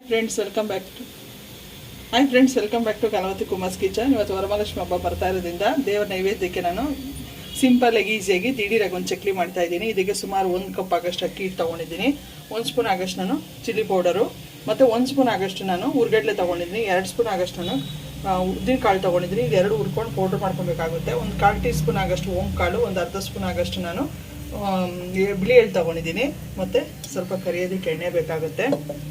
Friends welcome back to hi friends welcome back to Kalavathi Kumar's kitchen ಇವತ್ತು ವರಮಹಾಲಕ್ಷ್ಮಿ ಹಬ್ಬ ಬರ್ತಾ ಇರೋದ್ರಿಂದ ದೇವರ ನೈವೇದ್ಯಕ್ಕೆ ನಾನು ಸಿಂಪಲ್ಲಾಗಿ ಈಸಿಯಾಗಿ ದಿಢೀರಾಗಿ ಒಂದು ಚಕ್ಲಿ ಮಾಡ್ತಾ ಇದ್ದೀನಿ. ಇದಕ್ಕೆ ಸುಮಾರು ಒಂದು ಕಪ್ ಆಗಷ್ಟು ಅಕ್ಕಿ ಹಿಟ್ಟು ತೊಗೊಂಡಿದ್ದೀನಿ. ಒಂದು ಸ್ಪೂನ್ ಆಗಷ್ಟು ನಾನು ಚಿಲ್ಲಿ ಪೌಡರು ಮತ್ತು ಒಂದು ಸ್ಪೂನ್ ಆಗಷ್ಟು ನಾನು ಉರ್ಗಡ್ಲೆ ತೊಗೊಂಡಿದ್ದೀನಿ. ಎರಡು ಸ್ಪೂನ್ ಆಗಷ್ಟು ನಾನು ಉದ್ದಿನ ಕಾಳು ತೊಗೊಂಡಿದ್ದೀನಿ. ಇದು ಎರಡು ಹುರ್ಕೊಂಡು ಪೌಡ್ರ್ ಮಾಡ್ಕೊಬೇಕಾಗುತ್ತೆ. ಒಂದು ಕಾಲು ಟೀ ಸ್ಪೂನ್ ಆಗಷ್ಟು ಓಂ ಕಾಳು ಒಂದು ಅರ್ಧ ಸ್ಪೂನ್ ಆಗಷ್ಟು ನಾನು ಬಿಳಿ ಎಳ್ಳು ತಗೊಂಡಿದ್ದೀನಿ. ಮತ್ತು ಸ್ವಲ್ಪ ಕರಿಯೋದಕ್ಕೆ ಎಣ್ಣೆ ಬೇಕಾಗುತ್ತೆ.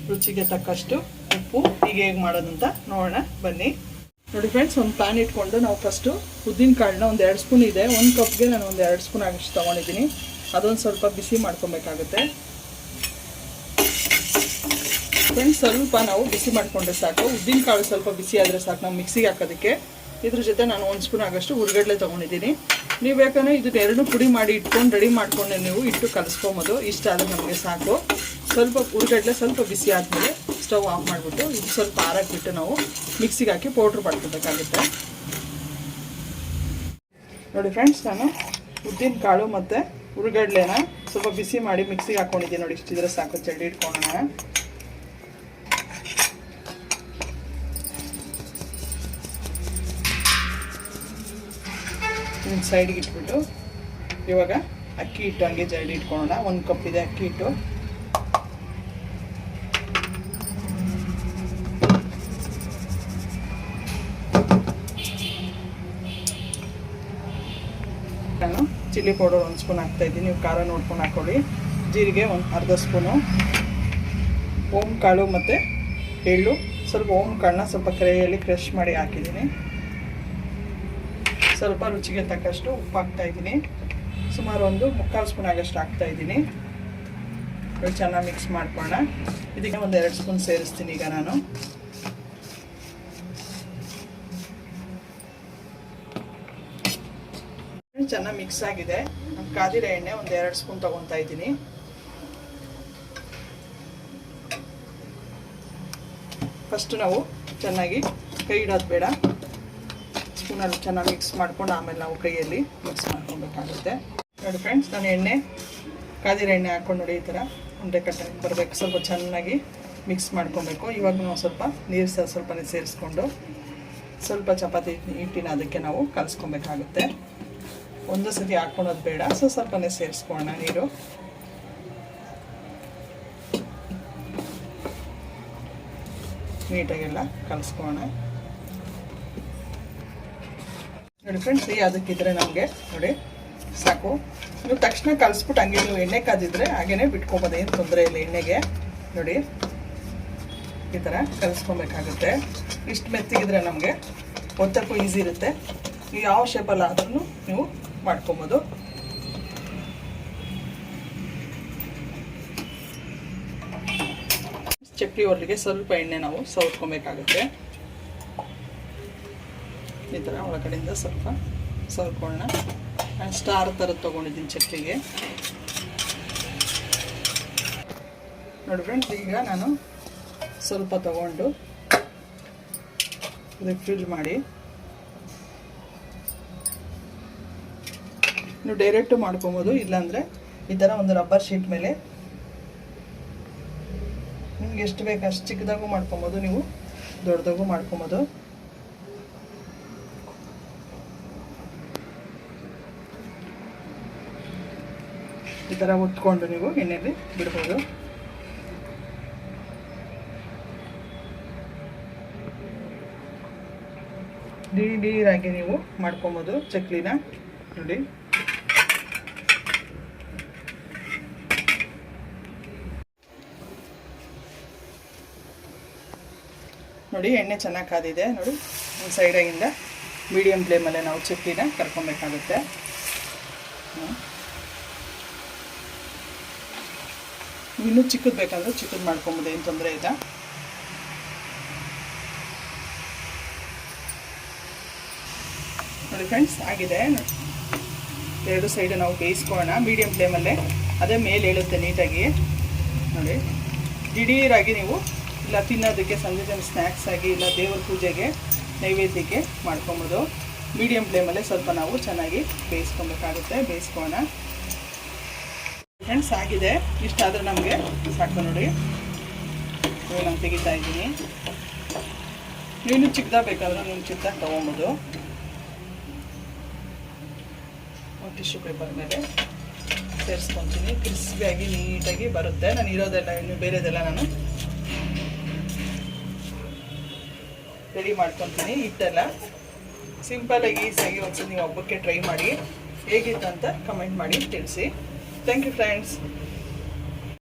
ರುಚಿಗೆ ತಕ್ಕಷ್ಟು ಉಪ್ಪು ಹೀಗೆ ಹೇಗೆ ಮಾಡೋದಂತ ನೋಡೋಣ, ಬನ್ನಿ. ನೋಡಿ ಫ್ರೆಂಡ್ಸ್ ಒಂದು ಪ್ಯಾನ್ ಇಟ್ಕೊಂಡು ನಾವು ಫಸ್ಟು ಉದ್ದಿನ ಕಾಳನ್ನ ಒಂದು ಎರಡು ಸ್ಪೂನ್ ಇದೆ. ಒಂದು ಕಪ್ಗೆ ನಾನು ಒಂದು ಎರಡು ಸ್ಪೂನ್ ಆಗಷ್ಟು ತೊಗೊಂಡಿದ್ದೀನಿ. ಅದೊಂದು ಸ್ವಲ್ಪ ಬಿಸಿ ಮಾಡ್ಕೊಬೇಕಾಗುತ್ತೆ. ಫ್ರೆಂಡ್ಸ್ ಸ್ವಲ್ಪ ನಾವು ಬಿಸಿ ಮಾಡಿಕೊಂಡ್ರೆ ಸಾಕು. ಉದ್ದಿನ ಕಾಳು ಸ್ವಲ್ಪ ಬಿಸಿ ಆದರೆ ಸಾಕು. ನಾವು ಮಿಕ್ಸಿಗೆ ಹಾಕೋದಕ್ಕೆ. ಇದ್ರ ಜೊತೆ ನಾನು ಒಂದು ಸ್ಪೂನ್ ಆಗೋಷ್ಟು ಹುರ್ಗಡ್ಲೆ ತೊಗೊಂಡಿದ್ದೀನಿ. ನೀವು ಯಾಕಂದರೆ ಇದನ್ನ ಎರಡು ಪುಡಿ ಮಾಡಿ ಇಟ್ಕೊಂಡು ರೆಡಿ ಮಾಡ್ಕೊಂಡೆ ನೀವು ಇಟ್ಟು ಕಲಿಸ್ಕೊಬೋದು ಇಷ್ಟ ಆದರೆ ನಮಗೆ ಸಾಕು. ಸ್ವಲ್ಪ ಹುರ್ಗಡ್ಲೆ ಸ್ವಲ್ಪ ಬಿಸಿ ಆದಮೇಲೆ ಸ್ಟವ್ ಆಫ್ ಮಾಡಿಬಿಟ್ಟು ಇದು ಸ್ವಲ್ಪ ಆರಾಕ್ಬಿಟ್ಟು ನಾವು ಮಿಕ್ಸಿಗೆ ಹಾಕಿ ಪೌಡ್ರ್ ಮಾಡ್ಕೋಬೇಕಾಗುತ್ತೆ. ನೋಡಿ ಫ್ರೆಂಡ್ಸ್, ನಾನು ಉದ್ದಿನ ಕಾಳು ಮತ್ತು ಹುರ್ಗಡ್ಲೆನ ಸ್ವಲ್ಪ ಬಿಸಿ ಮಾಡಿ ಮಿಕ್ಸಿಗೆ ಹಾಕ್ಕೊಂಡಿದ್ದೀನಿ ನೋಡಿ ಇಷ್ಟಿದ್ರೆ ಸಾಕು ಚಳಿ ಇಟ್ಕೊಳ್ಳೋಣ. ಒಂದು ಸೈಡ್ಗೆ ಇಟ್ಬಿಟ್ಟು, ಇವಾಗ ಅಕ್ಕಿ ಹಿಟ್ಟು ಹಂಗೆ ಜರಡಿ ಇಟ್ಕೊಳ್ಳೋಣ. ಒಂದು ಕಪ್ ಇದೆ ಅಕ್ಕಿ ಹಿಟ್ಟು ನಾನು ಚಿಲ್ಲಿ ಪೌಡರ್ ಒಂದು ಸ್ಪೂನ್ ಹಾಕ್ತಾ ಇದ್ದೀನಿ. ನೀವು ಖಾರ ನೋಡ್ಕೊಂಡು ಹಾಕೊಳ್ಳಿ. ಜೀರಿಗೆ ಒಂದು ಅರ್ಧ ಸ್ಪೂನು ಓಮ್ ಕಾಳು ಮತ್ತು ಎಳ್ಳು. ಸ್ವಲ್ಪ ಓಮ್ ಕಾಳನ್ನ ಸ್ವಲ್ಪ ಕೈಯಲ್ಲಿ ಕ್ರಶ್ ಮಾಡಿ ಹಾಕಿದ್ದೀನಿ. ಸ್ವಲ್ಪ ರುಚಿಗೆ ತಕ್ಕಷ್ಟು ಉಪ್ಪು ಹಾಕ್ತಾ ಇದ್ದೀನಿ. ಸುಮಾರು ಒಂದು ಮುಕ್ಕಾಲು ಸ್ಪೂನ್ ಆಗಷ್ಟು ಹಾಕ್ತಾ ಇದ್ದೀನಿ. ಚೆನ್ನಾಗಿ ಮಿಕ್ಸ್ ಮಾಡ್ಕೊಳ್ಳೋಣ. ಇದಕ್ಕೆ ಒಂದು ಎರಡು ಸ್ಪೂನ್ ಸೇರಿಸ್ತೀನಿ ಈಗ ನಾನು. ಚೆನ್ನಾಗಿ ಮಿಕ್ಸ್ ಆಗಿದೆ. ಕಾದಿರೋ ಎಣ್ಣೆ ಒಂದು ಎರಡು ಸ್ಪೂನ್ ತಗೊತಾ ಇದ್ದೀನಿ. ಫಸ್ಟ್ ನಾವು ಚೆನ್ನಾಗಿ ಕೈ ಇಡೋದು ಬೇಡ. ಸ್ಪೂನಲ್ಲಿ ಚೆನ್ನಾಗಿ ಮಿಕ್ಸ್ ಮಾಡ್ಕೊಂಡು ಆಮೇಲೆ ನಾವು ಕೈಯಲ್ಲಿ ಮಿಕ್ಸ್ ಮಾಡ್ಕೊಬೇಕಾಗುತ್ತೆ. ನೋಡಿ ಫ್ರೆಂಡ್ಸ್ ನಾನು ಎಣ್ಣೆ, ಕಾದಿರ ಎಣ್ಣೆ ಹಾಕ್ಕೊಂಡು ನೋಡಿ ಈ ಥರ ಉಂಡೆ ಕಟ್ಟ ಬರಬೇಕು. ಸ್ವಲ್ಪ ಚೆನ್ನಾಗಿ ಮಿಕ್ಸ್ ಮಾಡ್ಕೊಬೇಕು. ಇವಾಗ ನಾವು ಸ್ವಲ್ಪ ನೀರು ಸಹ ಸ್ವಲ್ಪನೇ ಸೇರಿಸ್ಕೊಂಡು ಸ್ವಲ್ಪ ಚಪಾತಿ ಹಿಟ್ಟಿನ ಅದಕ್ಕೆ ನಾವು ಕಲಿಸ್ಕೊಬೇಕಾಗುತ್ತೆ. ಒಂದು ಸತಿ ಹಾಕ್ಕೊಳೋದು ಬೇಡ. ಸೊ, ಸ್ವಲ್ಪನೇ ಸೇರಿಸ್ಕೊಳ್ಳೋಣ ನೀರು. ನೀಟಾಗೆಲ್ಲ ಕಲಿಸ್ಕೊಳ್ಳೋಣ. ನೋಡಿ ಫ್ರೆಂಡ್ಸ್ ಈ ಅದಕ್ಕಿದ್ರೆ ನಮಗೆ, ನೋಡಿ, ಸಾಕು. ನೀವು ತಕ್ಷಣ ಕಲಿಸ್ಬಿಟ್ಟು ಹಂಗೆ ನೀವು ಎಣ್ಣೆ ಕಾದಿದ್ರೆ ಹಾಗೇನೆ ಬಿಟ್ಕೊಬೋದು, ಏನು ತೊಂದರೆ ಇಲ್ಲ ಎಣ್ಣೆಗೆ. ನೋಡಿ, ಈ ಥರ ಕಲಿಸ್ಕೊಬೇಕಾಗುತ್ತೆ. ಇಷ್ಟು ಮೆತ್ತಿಗಿದ್ರೆ ನಮಗೆ ಒತ್ತಕ್ಕೂ ಈಸಿ ಇರುತ್ತೆ. ನೀವು ಯಾವ ಶೇಪಲ್ಲಿ ಆದ್ರೂ ನೀವು ಮಾಡ್ಕೊಬೋದು. ಚಕ್ಲಿ ಒರ್ಲಿಗೆ ಸ್ವಲ್ಪ ಎಣ್ಣೆ ನಾವು ಸವರ್ಕೊಬೇಕಾಗುತ್ತೆ ಈ ಥರ ಒಳಗಡೆಯಿಂದ ಸ್ವಲ್ಪ ನಾನು ಸ್ಟಾರ್ ಥರ ತೊಗೊಂಡಿದ್ದೀನಿ ಚಕ್ಲಿಗೆ ನೋಡಿ ಫ್ರೆಂಡ್ಸ್ ಈಗ ನಾನು ಸ್ವಲ್ಪ ತಗೊಂಡು ಇದಕ್ಕೆ ಮಾಡಿ. ನೀವು ಡೈರೆಕ್ಟು ಮಾಡ್ಕೊಬೋದು, ಇಲ್ಲಾಂದರೆ ಈ ಥರ ಒಂದು ರಬ್ಬರ್ ಶೀಟ್ ಮೇಲೆ ನಿಮ್ಗೆ ಎಷ್ಟು ಬೇಕು ಅಷ್ಟು ಚಿಕ್ಕದಾಗೂ ಮಾಡ್ಕೊಬೋದು, ನೀವು ದೊಡ್ಡದಾಗೂ ಮಾಡ್ಕೊಬೋದು. ಈ ಥರ ಉತ್ಕೊಂಡು ನೀವು ಎಣ್ಣೆಯಲ್ಲಿ ಬಿಡ್ಬೋದು. ಡೀರಾಗಿ ನೀವು ಮಾಡ್ಕೊಬೋದು ಚಕ್ಲಿನ. ನೋಡಿ. ನೋಡಿ, ಎಣ್ಣೆ ಚೆನ್ನಾಗಿ ಕಾದಿದೆ. ನೋಡಿ, ಒಂದು ಸೈಡಾಗಿಂದ ಮೀಡಿಯಮ್ ಫ್ಲೇಮಲ್ಲೇ ನಾವು ಚಕ್ಲಿನ ಕರ್ಕೊಬೇಕಾಗುತ್ತೆ. ಇನ್ನೂ ಚಿಕ್ಕದು ಬೇಕಂದ್ರೆ ಚಿಕ್ಕದು ಮಾಡ್ಕೊಂಬೋದು ಏನು ತೊಂದರೆ ಇಲ್ಲ. ನೋಡಿ ಫ್ರೆಂಡ್ಸ್ ಆಗಿದೆ. ಎರಡು ಸೈಡು ನಾವು ಬೇಯಿಸ್ಕೊಳ್ಳೋಣ ಮೀಡಿಯಮ್ ಫ್ಲೇಮಲ್ಲೇ ಅದೇ ಮೇಲೆ ಹೇಳುತ್ತೆ ನೀಟಾಗಿ. ನೋಡಿ, ದಿಢೀರಾಗಿ ನೀವು ಇಲ್ಲ ತಿನ್ನೋದಕ್ಕೆ ಸಂಜೆ ಜನ ಸ್ನ್ಯಾಕ್ಸ್ ಆಗಿ ಇಲ್ಲ ದೇವ್ರ ಪೂಜೆಗೆ ನೈವೇದ್ಯಕ್ಕೆ ಮಾಡ್ಕೊಬೋದು. ಮೀಡಿಯಮ್ ಫ್ಲೇಮಲ್ಲೇ ಸ್ವಲ್ಪ ನಾವು ಚೆನ್ನಾಗಿ ಬೇಯಿಸ್ಕೊಬೇಕಾಗುತ್ತೆ, ಬೇಯಿಸ್ಕೊಳ್ಳೋಣ. ಫ್ರೆಂಡ್ಸ್ ಆಗಿದೆ. ಇಷ್ಟಾದರೆ ನಮಗೆ ಸಾಕು ನೋಡಿ. ನಾನು ತೆಗಿತಾ ಇದ್ದೀನಿ. ನೀನು ಚಿಕ್ಕದ ಬೇಕಾದ್ರೆ ನೀನು ಚಿಕ್ಕದಾಗ ತೊಗೊಬೋದು. ಟಿಶ್ಯೂ ಪೇಪರ್ ಮೇಲೆ ಸೇರಿಸ್ಕೊತೀನಿ. ಕ್ರಿಸ್ಪಿಯಾಗಿ ನೀಟಾಗಿ ಬರುತ್ತೆ. ನಾನು ಇರೋದೆಲ್ಲ ಇನ್ನು ಬೇರೆದೆಲ್ಲ ನಾನು ರೆಡಿ ಮಾಡ್ಕೊತೀನಿ. ಹಿಟ್ಟೆಲ್ಲ ಸಿಂಪಲಾಗಿ ಈಸಿಯಾಗಿ ಒಂದ್ಸಲ ನೀವು ಹಬ್ಬಕ್ಕೆ ಟ್ರೈ ಮಾಡಿ, ಹೇಗಿತ್ತು ಅಂತ ಕಮೆಂಟ್ ಮಾಡಿ ತಿಳಿಸಿ. Thank you friends